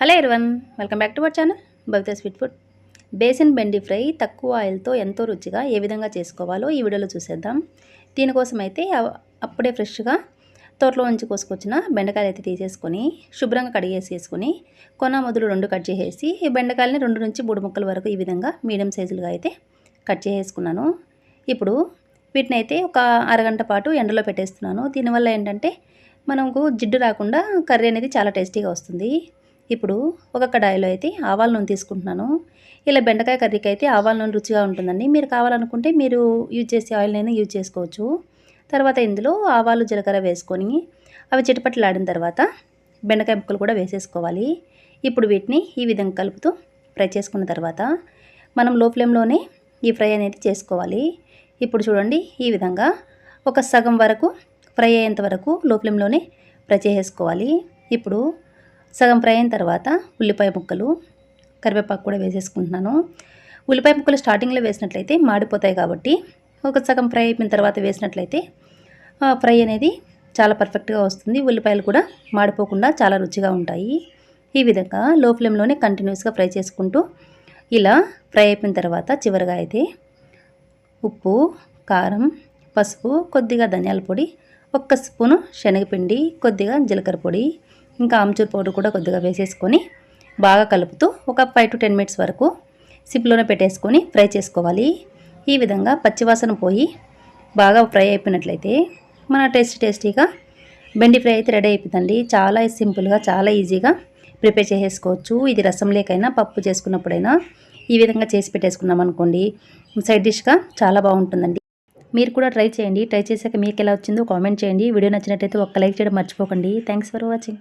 Hello everyone welcome back to our channel Bhavitha sweet food. Besan bhindi fry తక్కువ ఆయిల్తో ఎంతో రుచిగా ఏ విధంగా చేసుకోవాలో ఈ వీడియోలో చూసేద్దాం. దీనికోసం అయితే అప్పుడే ఫ్రెష్గా తోటలో నుంచి కోసుకొచ్చిన బెండకాయలు అయితే తీసేసుకొని శుభ్రంగా కడిగేసేసుకొని కొన మొదలు రెండు కట్ చేసేసి ఈ బెండకాయలని రెండు నుంచి మూడు ముక్కల వరకు ఈ విధంగా మీడియం సైజులుగా అయితే కట్ చేసేసుకున్నాను. ఇప్పుడు వీటిని అయితే ఒక అరగంట పాటు ఎండలో పెట్టేస్తున్నాను. దీనివల్ల ఏంటంటే మనకు జిడ్డు రాకుండా కర్రీ అనేది చాలా టేస్టీగా వస్తుంది. ఇప్పుడు ఒక కడాయిలో అయితే ఆవాల నూనె తీసుకుంటున్నాను. ఇలా బెండకాయ కర్రీకి అయితే ఆవాల నూనె రుచిగా ఉంటుందండి. మీరు కావాలనుకుంటే మీరు యూజ్ చేసే ఆయిల్ అయినా యూజ్ చేసుకోవచ్చు. తర్వాత ఇందులో ఆవాలు జీలకర్ర వేసుకొని అవి చిటపట్లాడిన తర్వాత బెండకాయ ముక్కలు కూడా వేసేసుకోవాలి. ఇప్పుడు వీటిని ఈ విధంగా కలుపుతూ ఫ్రై చేసుకున్న తర్వాత మనం లో ఫ్లేమ్లోనే ఈ ఫ్రై అనేది చేసుకోవాలి. ఇప్పుడు చూడండి ఈ విధంగా ఒక సగం వరకు ఫ్రై అయ్యేంత వరకు లో ఫ్లేమ్లోనే ఫ్రై చేసేసుకోవాలి ఇప్పుడు సగం ఫ్రై అయిన తర్వాత ఉల్లిపాయ ముక్కలు కరివేపాకు కూడా వేసేసుకుంటున్నాను. ఉల్లిపాయ ముక్కలు స్టార్టింగ్లో వేసినట్లయితే మాడిపోతాయి కాబట్టి ఒక సగం ఫ్రై అయిపోయిన తర్వాత వేసినట్లయితే ఫ్రై అనేది చాలా పర్ఫెక్ట్గా వస్తుంది. ఉల్లిపాయలు కూడా మాడిపోకుండా చాలా రుచిగా ఉంటాయి. ఈ విధంగా లో ఫ్లేమ్లోనే కంటిన్యూస్గా ఫ్రై చేసుకుంటూ ఇలా ఫ్రై అయిపోయిన తర్వాత చివరిగా అయితే ఉప్పు కారం పసుపు కొద్దిగా ధనియాల పొడి ఒక్క స్పూను శనగపిండి కొద్దిగా జీలకర్ర పొడి ఇంకా ఆమ్చూర్ పౌడర్ కూడా కొద్దిగా వేసేసుకొని బాగా కలుపుతూ ఒక ఫైవ్ టు టెన్ మినిట్స్ వరకు సిప్లోనే పెట్టేసుకొని ఫ్రై చేసుకోవాలి. ఈ విధంగా పచ్చివాసన పోయి బాగా ఫ్రై అయిపోయినట్లయితే మన టేస్టీ టేస్టీగా బెండి ఫ్రై అయితే రెడీ అయిపోతుందండి. చాలా సింపుల్గా చాలా ఈజీగా ప్రిపేర్ చేసేసుకోవచ్చు. ఇది రసం లేకైనా పప్పు చేసుకున్నప్పుడైనా ఈ విధంగా చేసి పెట్టేసుకున్నాం అనుకోండి సైడ్ డిష్గా చాలా బాగుంటుందండి. మీరు కూడా ట్రై చేయండి. ట్రై చేశాక మీకు ఎలా వచ్చిందో కామెంట్ చేయండి. వీడియో నచ్చినట్టయితే ఒక్క లైక్ చేయడం మర్చిపోకండి. Thanks for watching.